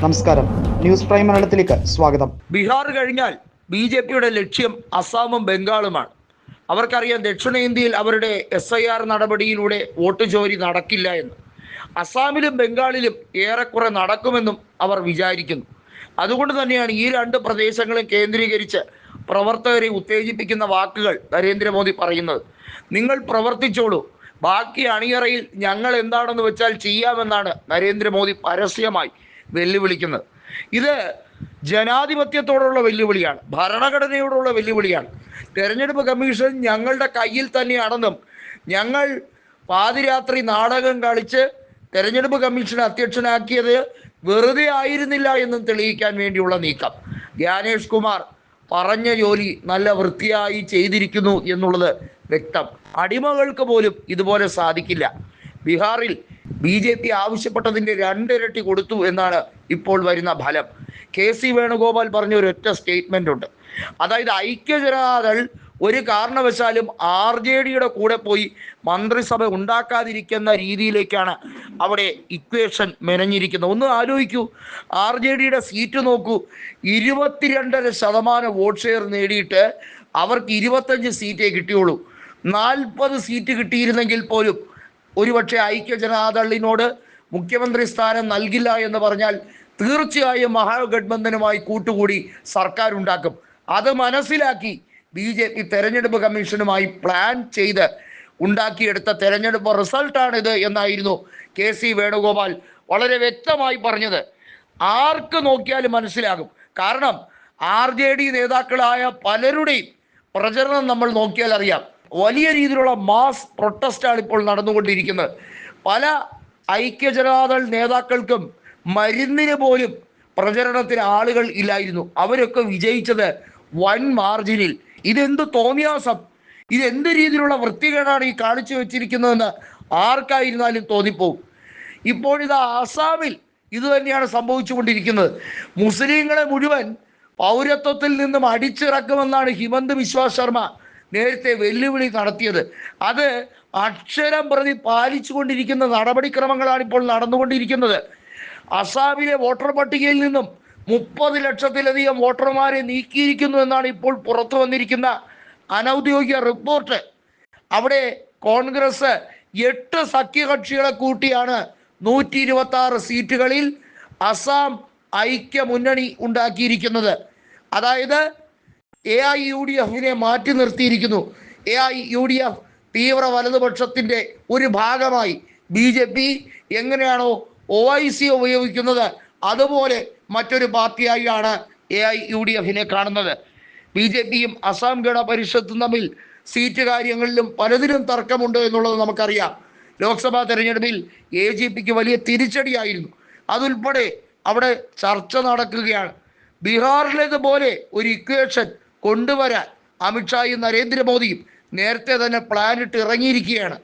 നമസ്കാരം. News prime മലയാളത്തിലേക്ക് സ്വാഗതം. ബീഹാർ കഴിഞ്ഞാൽ ബി ജെ പിയുടെ ലക്ഷ്യം അസാമും ബംഗാളുമാണ്. അവർക്കറിയാം ദക്ഷിണേന്ത്യയിൽ അവരുടെ എസ് ഐ ആർ നടപടിയിലൂടെ വോട്ട് ചോരി നടക്കില്ല എന്ന്. അസാമിലും ബംഗാളിലും ഏറെക്കുറെ നടക്കുമെന്നും അവർ വിചാരിക്കുന്നു. അതുകൊണ്ട് തന്നെയാണ് ഈ രണ്ട് പ്രദേശങ്ങളും കേന്ദ്രീകരിച്ച് പ്രവർത്തകരെ ഉത്തേജിപ്പിക്കുന്ന വാക്കുകൾ നരേന്ദ്രമോദി പറയുന്നത്. നിങ്ങൾ പ്രവർത്തിച്ചോളൂ. ബാക്കി അണിയറയിൽ ഞങ്ങൾ എന്താണെന്ന് വെച്ചാൽ ചെയ്യാമെന്നാണ് നരേന്ദ്രമോദി പരസ്യമായി വെല്ലുവിളിക്കുന്നത്. ഇത് ജനാധിപത്യത്തോടുള്ള വെല്ലുവിളിയാണ് ഭരണഘടനയോടുള്ള വെല്ലുവിളിയാണ്. തെരഞ്ഞെടുപ്പ് കമ്മീഷൻ ഞങ്ങളുടെ കയ്യിൽ തന്നെയാണെന്നും ഞങ്ങൾ പാതിരാത്രി നാടകം കളിച്ച് തെരഞ്ഞെടുപ്പ് കമ്മീഷൻ അധ്യക്ഷനാക്കിയത് വെറുതെ ആയിരുന്നില്ല എന്നും തെളിയിക്കാൻ വേണ്ടിയുള്ള നീക്കം. ജ്ഞാനേഷ് കുമാർ പറഞ്ഞ ജോലി നല്ല വൃത്തിയായി ചെയ്തിരിക്കുന്നു എന്നുള്ളത് വ്യക്തം. അടിമകൾക്ക് പോലും ഇതുപോലെ സാധിക്കില്ല. ബീഹാറിൽ ബി ജെ പി ആവശ്യപ്പെട്ടതിന്റെ രണ്ടിരട്ടി കൊടുത്തു എന്നാണ് ഇപ്പോൾ വരുന്ന ഫലം. കെ സി വേണുഗോപാൽ പറഞ്ഞ ഒരു ഒറ്റ സ്റ്റേറ്റ്മെന്റ് ഉണ്ട്. അതായത് ഐക്യജനതാദൾ ഒരു കാരണവശാലും ആർ ജെ ഡിയുടെ കൂടെ പോയി മന്ത്രിസഭ ഉണ്ടാക്കാതിരിക്കുന്ന രീതിയിലേക്കാണ് അവിടെ ഇക്വേഷൻ മെനഞ്ഞിരിക്കുന്നത്. ഒന്ന് ആലോചിക്കൂ. ആർ ജെ ഡിയുടെ സീറ്റ് നോക്കൂ. ഇരുപത്തിരണ്ടര ശതമാനം വോട്ട് ഷെയർ നേടിയിട്ട് അവർക്ക് ഇരുപത്തഞ്ച് സീറ്റേ കിട്ടിയുള്ളൂ. നാൽപ്പത് സീറ്റ് കിട്ടിയിരുന്നെങ്കിൽ പോലും ഒരുപക്ഷെ ഐക്യ ജനതാദളിനോട് മുഖ്യമന്ത്രി സ്ഥാനം നൽകില്ല എന്ന് പറഞ്ഞാൽ തീർച്ചയായും മഹാഗഡ്ബന്ധനുമായി കൂട്ടുകൂടി സർക്കാർ ഉണ്ടാക്കും അത് മനസ്സിലാക്കി ബി ജെ പി തെരഞ്ഞെടുപ്പ് കമ്മീഷനുമായി പ്ലാൻ ചെയ്ത് ഉണ്ടാക്കിയെടുത്ത തെരഞ്ഞെടുപ്പ് റിസൾട്ടാണിത് എന്നായിരുന്നു കെ സി വേണുഗോപാൽ വളരെ വ്യക്തമായി പറഞ്ഞത്. ആർക്ക് നോക്കിയാലും മനസ്സിലാകും. കാരണം ആർ ജെ ഡി നേതാക്കളായ പലരുടെയും പ്രചരണം നമ്മൾ നോക്കിയാൽ അറിയാം. വലിയ രീതിയിലുള്ള മാസ് പ്രൊട്ടസ്റ്റാണ് ഇപ്പോൾ നടന്നുകൊണ്ടിരിക്കുന്നത്. പല ഐക്യ ഐക്യജനതാദൾ നേതാക്കൾക്കും മരുന്നിന് പോലും പ്രചരണത്തിന് ആളുകൾ ഇല്ലായിരുന്നു. അവരൊക്കെ വിജയിച്ചത് വൻ മാർജിനിൽ. ഇതെന്ത് തോന്നിയാസം? ഇതെന്ത് രീതിയിലുള്ള വൃത്തികേടാണ് ഈ കാണിച്ചു വെച്ചിരിക്കുന്നതെന്ന് ആർക്കായിരുന്നാലും തോന്നിപ്പോവും. ഇപ്പോഴിത് ആസാമിൽ ഇത് തന്നെയാണ് സംഭവിച്ചുകൊണ്ടിരിക്കുന്നത്. മുസ്ലിങ്ങളെ മുഴുവൻ പൗരത്വത്തിൽ നിന്നും അടിച്ചിറക്കുമെന്നാണ് ഹിമന്ത് ബിശ്വാസ് ശർമ്മ നേരത്തെ വെല്ലുവിളി നടത്തിയത്. അത് അക്ഷരം പ്രതി പാലിച്ചുകൊണ്ടിരിക്കുന്ന നടപടിക്രമങ്ങളാണ് ഇപ്പോൾ നടന്നുകൊണ്ടിരിക്കുന്നത്. അസാമിലെ വോട്ടർ പട്ടികയിൽ നിന്നും മുപ്പത് ലക്ഷത്തിലധികം വോട്ടർമാരെ നീക്കിയിരിക്കുന്നു എന്നാണ് ഇപ്പോൾ പുറത്തു വന്നിരിക്കുന്ന അനൗദ്യോഗിക റിപ്പോർട്ട്. അവിടെ കോൺഗ്രസ് എട്ട് സഖ്യകക്ഷികളെ കൂട്ടിയാണ് നൂറ്റി ഇരുപത്തി ആറ് സീറ്റുകളിൽ അസാം ഐക്യ മുന്നണി ഉണ്ടാക്കിയിരിക്കുന്നത്. അതായത് എ ഐ യു ഡി എഫിനെ മാറ്റി നിർത്തിയിരിക്കുന്നു. A I U D F തീവ്ര വലതുപക്ഷത്തിന്റെ ഒരു ഭാഗമായി. ബി ജെ പി എങ്ങനെയാണോ ഒ ഐ സി ഉപയോഗിക്കുന്നത്? അതുപോലെ മറ്റൊരു പാർട്ടിയായാണ് എ ഐ യു ഡി എഫിനെ കാണുന്നത്. ബി ജെ പിയും അസാം ഗണ പരിഷത്തും തമ്മിൽ സീറ്റ് കാര്യങ്ങളിലും പലതിലും തർക്കമുണ്ട് എന്നുള്ളത് നമുക്കറിയാം. ലോക്സഭാ തെരഞ്ഞെടുപ്പിൽ എ ജി പിക്ക് വലിയ തിരിച്ചടിയായിരുന്നു. അതുൾപ്പെടെ അവിടെ ചർച്ച നടക്കുകയാണ്. ബീഹാറിലേതുപോലെ ഒരു ഇക്വേഷൻ കൊണ്ടുവരാൻ അമിത്ഷായും നരേന്ദ്രമോദിയും നേരത്തെ തന്നെ പ്ലാനിട്ട് ഇറങ്ങിയിരിക്കുകയാണ്.